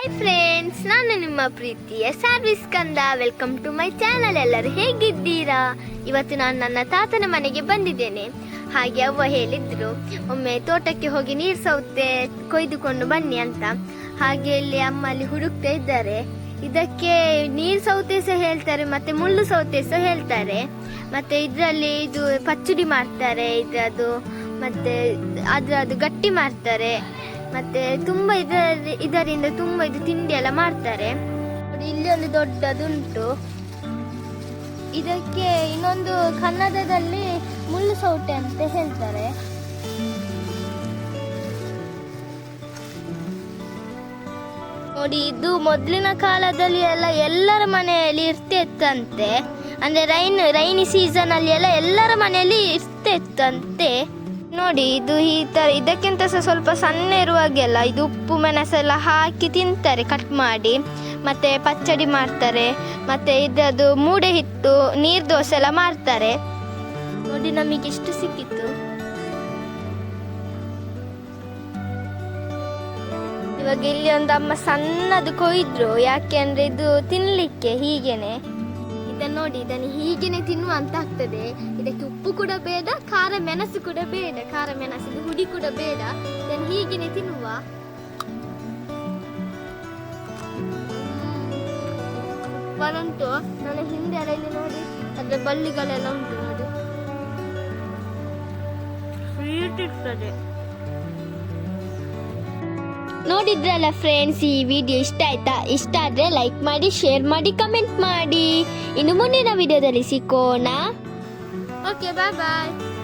Hi friends ನಾನು ನಿಮ್ಮ ಪ್ರೀತಿಯ ಸರ್ವಿಸ್ ಕಂದ ವೆಲ್ಕಮ್ ಟು ಮೈ ಚಾನಲ್ ಎಲ್ಲರೂ ಹೇಗಿದ್ದೀರಾ? ಇವತ್ತು ನಾನು ನನ್ನ ತಾತನ ಮನೆಗೆ ಬಂದಿದ್ದೇನೆ. ಹಾಗೆ ಅವ್ವ ಹೇಳಿದ್ರು, ಒಮ್ಮೆ ತೋಟಕ್ಕೆ ಹೋಗಿ ನೀರು ಸೌತೆ, ಕೊಯ್ದುಕೊಂಡು ಬನ್ನಿ ಅಂತ. ಹಾಗೆ ಇಲ್ಲಿ ಅಮ್ಮ ಅಲ್ಲಿ ಹುಡುಕ್ತಾ ಇದ್ದಾರೆ. ಇದಕ್ಕೆ ನೀರು ಸೌತೆ ಸಹ ಹೇಳ್ತಾರೆ, ಮತ್ತೆ ಮುಳ್ಳು ಸೌತೆ ಸಹ ಹೇಳ್ತಾರೆ. ಮತ್ತೆ ಇದರಲ್ಲಿ ಇದು ಪಚ್ಚಡಿ ಮಾಡ್ತಾರೆ ಇದರದು ಮತ್ತೆ ಅದ್ರದ್ದು ಗಟ್ಟಿ ಮಾಡ್ತಾರೆ. ಮತ್ತೆ ತುಂಬಾ ಇದರ ಇದರಿಂದ ತುಂಬಾ ಇದು ತಿಂಡಿ ಎಲ್ಲ ಮಾಡ್ತಾರೆ. ಇಲ್ಲಿ ಒಂದು ದೊಡ್ಡದುಂಟು. ಇದಕ್ಕೆ ಇನ್ನೊಂದು ಕನ್ನಡದಲ್ಲಿ ಮುಳ್ಳು ಸೌಟೆ ಅಂತ ಹೇಳ್ತಾರೆ. ನೋಡಿ, ಇದು ಮೊದಲಿನ ಕಾಲದಲ್ಲಿ ಎಲ್ಲ ಎಲ್ಲರ ಮನೆಯಲ್ಲಿ ಇರ್ತಿತ್ತಂತೆ. ಅಂದ್ರೆ ರೈನ್ ರೈನಿ ಸೀಸನ್ ಅಲ್ಲಿ ಎಲ್ಲ ಎಲ್ಲರ ಮನೆಯಲ್ಲಿ ಇರ್ತಿತ್ತಂತೆ. ನೋಡಿ, ಇದು ಈ ತರ, ಇದಕ್ಕಿಂತ ಸಹ ಸ್ವಲ್ಪ ಸಣ್ಣ ಇರುವಾಗೆಲ್ಲ ಇದು ಉಪ್ಪು ಮೆಣಸೆಲ್ಲ ಹಾಕಿ ತಿಂತಾರೆ ಕಟ್ ಮಾಡಿ. ಮತ್ತೆ ಪಚ್ಚಡಿ ಮಾಡ್ತಾರೆ. ಮತ್ತೆ ಇದದು ಮೂಡೆ ಹಿಟ್ಟು, ನೀರ್ ದೋಸೆ ಎಲ್ಲ ಮಾಡ್ತಾರೆ. ನೋಡಿ ನಮಗೆ ಇಷ್ಟು ಸಿಕ್ಕಿತ್ತು. ಇವಾಗ ಇಲ್ಲಿ ಒಂದು ಅಮ್ಮ ಸಣ್ಣದು ಕೊಯ್ದ್ರು. ಯಾಕೆ ಅಂದರೆ ಇದು ತಿನ್ನಲಿಕ್ಕೆ ಹೀಗೇನೆ. ಇದನ್ನ ನೋಡಿ, ಇದನ್ನು ಹೀಗೇನೆ ತಿನ್ನುವ ಅಂತ ಆಗ್ತದೆ. ಇದಕ್ಕೆ ಉಪ್ಪು ಕೂಡ ಬೇಡ, ಖಾರ ಮೆಣಸು ಕೂಡ ಬೇಡ, ಖಾರ ಮೆಣಸು ಇದು ಹುಡಿ ಕೂಡ ಬೇಡ. ಇದನ್ನು ಹೀಗೇನೆ ತಿನ್ನುವ. ಪರಂತು ನನ್ನ ಹಿಂದೆ ನೋಡಿ, ಅದರ ಬಳ್ಳಿಗಳೆಲ್ಲ ಉಂಟು ನೋಡಿ. ಸ್ವೀಟ್ ಇರ್ತದೆ. ನೋಡಿದ್ರಲ್ಲ ಫ್ರೆಂಡ್ಸ್ ಈ ವಿಡಿಯೋ ಇಷ್ಟ ಆಯ್ತಾ? ಇಷ್ಟ ಆದ್ರೆ ಲೈಕ್ ಮಾಡಿ ಶೇರ್ ಮಾಡಿ ಕಮೆಂಟ್ ಮಾಡಿ. ಇನ್ನು ಮುಂದಿನ ವಿಡಿಯೋದಲ್ಲಿ ಸಿಕ್ಕೋಣ ಓಕೆ ಬಾಯ್ ಬಾಯ್